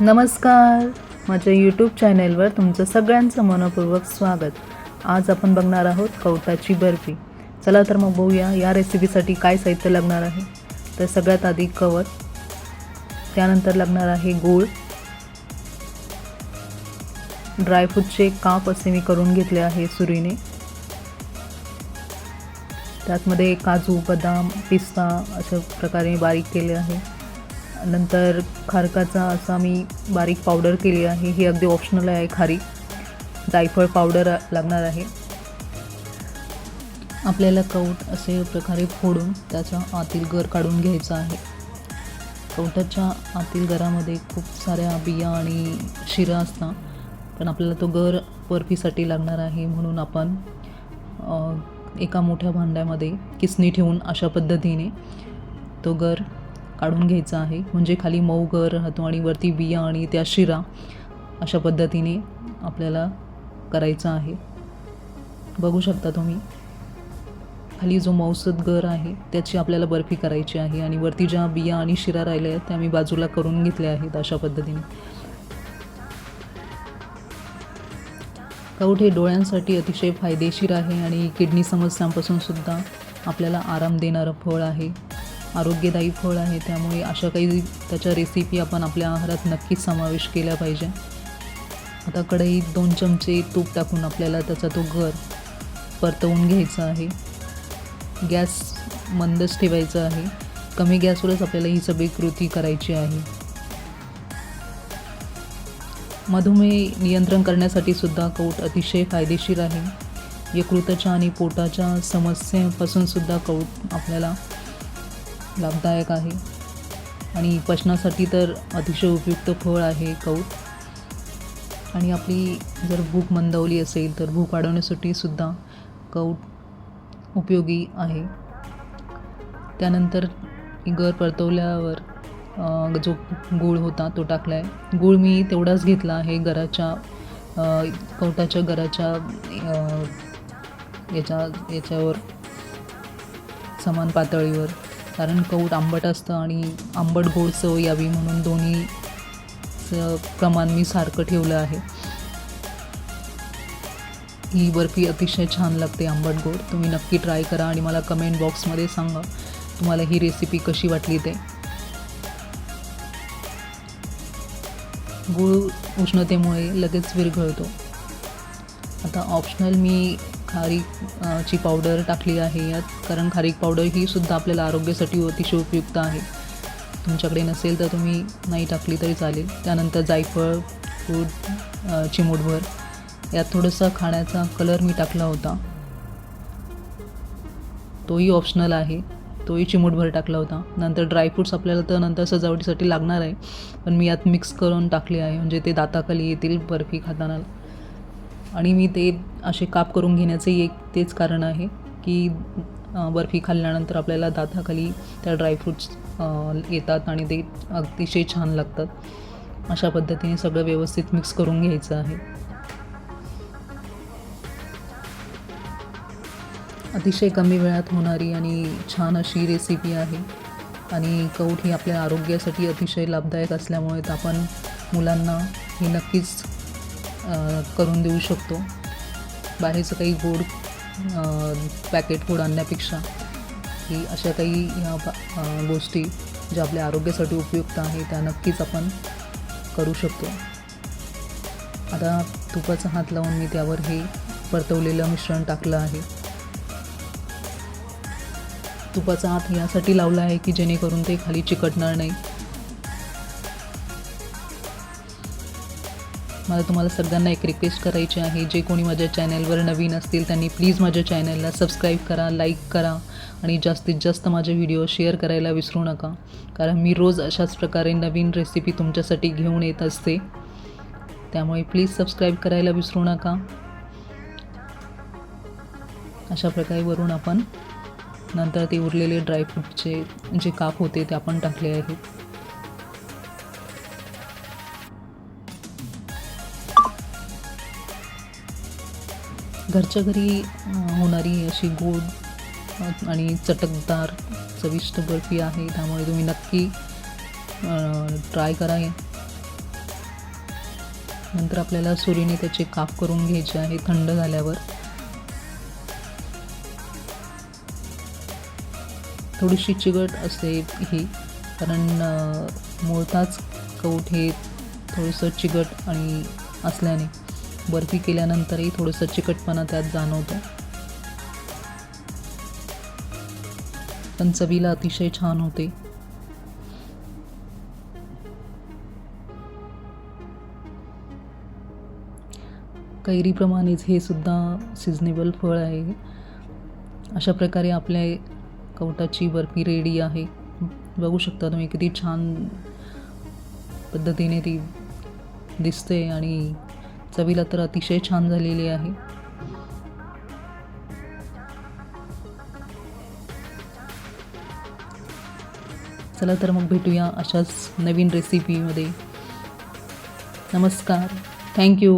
नमस्कार. माझ्या यूट्यूब चॅनेलवर तुमचं सगळ्यांचं मनपूर्वक स्वागत. आज आपण बघणार आहोत कवटाची बर्फी. चला तर मग बघूया या रेसिपीसाठी काय साहित्य लागणार आहे. तर सगळ्यात आधी कवट त्यानंतर लागणार आहे गूळ. ड्रायफ्रूटचे काप असे मी करून घेतले आहे सुरीने. त्यातमध्ये काजू बदाम पिस्ता अशा प्रकारे बारीक केले आहे. नंतर खारकाचा असा मी बारीक पावडर केली आहे. ही अगदी ऑप्शनल आहे खारी. जायफळ पावडर लागणार आहे. आपल्याला कवट असे प्रकारे फोडून त्याच्या आतील गर काढून घ्यायचा आहे. कवटाच्या आतील गरामध्ये खूप साऱ्या बिया आणि शिरा असतात पण आपल्याला तो गर बर्फीसाठी लागणार आहे म्हणून आपण एका मोठ्या भांड्यामध्ये किसणी ठेवून अशा पद्धतीने तो गर काढून घ्यायचा आहे. म्हणजे खाली मऊ गर राहतो आणि वरती बिया आणि त्या शिरा अशा पद्धतीने आपल्याला करायचा आहे. बघू शकता तुम्ही खाली जो मौसद गर आहे त्याची आपल्याला बर्फी करायची आहे आणि वरती ज्या बिया आणि शिरा राहिल्या आहेत त्या मी बाजूला करून घेतल्या आहेत अशा पद्धतीने. काऊट हे डोळ्यांसाठी अतिशय फायदेशीर आहे आणि किडनी समस्यांपासून सुद्धा आपल्याला आराम देणारं फळ आहे. आरोग्यदायी फळ आहे. त्यामुळे अशा काही त्याच्या रेसिपी आपण आपल्या आहारात नक्कीच समावेश केला पाहिजे. आता कढईत दोन चमचे तूप टाकून आपल्याला त्याचा तो घर परतवून घ्यायचा आहे. गॅस मंदच ठेवायचा आहे. कमी गॅसवरच आपल्याला ही सगळी कृती करायची आहे. मधुमेह नियंत्रण करण्यासाठी सुद्धा कौट अतिशय फायदेशीर आहे. यकृताच्या आणि पोटाच्या समस्येपासून सुद्धा कौट आपल्याला लाभदायक आहे. आणि पचनासाठी तर अतिशय उपयुक्त फळ आहे कौट. आणि आपली जर भूक मंदवली असेल तर भूक वाढवण्यासाठी सुद्धा कौट उपयोगी आहे. त्यानंतर गर परतवल्यावर जो गूळ होता तो टाकला आहे गूळ मी तेवढाच घेतला आहे गराच्या कवटाच्या गराच्या याच्या याच्यावर समान पातळीवर. कारण कौट आंबट असतं आणि आंबट गोड चव यावी म्हणून दोन्ही प्रमाण मी सारखं ठेवलं आहे. ही बर्फी अतिशय छान लागते आंबट गोड. तुम्ही नक्की ट्राय करा आणि मला कमेंट बॉक्समध्ये सांगा तुम्हाला ही रेसिपी कशी वाटली ते. गूळ उष्णतेमुळे लगेच विरघळतो. आता ऑप्शनल मी खारीक ची पावडर टाकली आहे. यात कारण खारीक पावडर ही सुद्धा आपल्याला आरोग्यासाठी अतिशय उपयुक्त आहे. तुमच्याकडे नसेल तर तुम्ही नाही टाकली तरी चालेल. त्यानंतर जायफळ दूध चिमूटभर यात थोडंसं खाण्याचा कलर मी टाकला होता. तोही ऑप्शनल आहे. तोही चिमूटभर टाकला होता. नंतर ड्रायफ्रूट्स आपल्याला तर नंतर सजावटीसाठी लागणार आहे. पण मी यात मिक्स करून टाकले आहे. म्हणजे ते दाताखाली येतील बर्फी खाताना. आणि मी ते असे काप करून घेण्याचे एक तेच कारण आहे की बर्फी खाल्ल्यानंतर आपल्याला दाताखाली त्या ड्रायफ्रूट्स येतात आणि ते अतिशय छान लागतात. अशा पद्धतीने सगळं व्यवस्थित मिक्स करून घ्यायचं आहे. अतिशय कमी वेळात होणारी आणि छान अशी रेसिपी आहे. आणि कौट ही आपल्या आरोग्यासाठी अतिशय लाभदायक असल्यामुळे तर आपण मुलांना हे नक्कीच करून देऊ शकतो. बाहेरचं काही गोड पॅकेट फूड आणण्यापेक्षा ही अशा काही ह्या गोष्टी ज्या आपल्या आरोग्यासाठी उपयुक्त आहे त्या नक्कीच आपण करू शकतो. आता तुपाचा हात लावून मी त्यावर हे परतवलेलं मिश्रण टाकलं आहे. तुपाचा हात यासाठी लावला आहे की जेणेकरून ते खाली चिकटणार नाही. मला तुम्हाला सगळ्यांना एक रिक्वेस्ट करायची आहे. जे कोणी माझ्या चॅनलवर नवीन असतील त्यांनी प्लीज माझ्या चॅनलला सबस्क्राईब करा लाईक करा आणि जास्तीत जास्त माझे व्हिडिओ शेअर करायला विसरू नका. कारण मी रोज अशाच प्रकारे नवीन रेसिपी तुमच्यासाठी घेऊन येत असते. त्यामुळे प्लीज सबस्क्राईब करायला विसरू नका. अशा प्रकारे वरून आपण नंतर ते उरलेले ड्रायफ्रूटचे जे काप होते ते आपण टाकले आहेत घरच्या घरी होणारी अशी गोड आणि चटकदार चविष्ट बर्फी आहे. त्यामुळे तुम्ही नक्की ट्राय करा नंतर आपल्याला सुरीने त्याचे काप करून घ्यायचे आहे थंड झाल्यावर. थोडीशी चिकट असते ही कारण मुळताच कवठ हे थोडंसं चिकट आणि असल्याने बर्फी केल्यानंतरही थोडंसं चिकटपणा त्यात जाणवतो. पण चवीला अतिशय छान होते. कैरीप्रमाणेच हे सुद्धा सिजनेबल फळ आहे. अशा प्रकारे आपल्या कवटाची बर्फी रेडी आहे. बघू शकता तुम्ही किती छान पद्धतीने ती दिसते आणि चवीला तर अतिशय छान झालेली आहे. चला तर मग भेटूया अशाच नवीन रेसिपीमध्ये नमस्कार. थँक्यू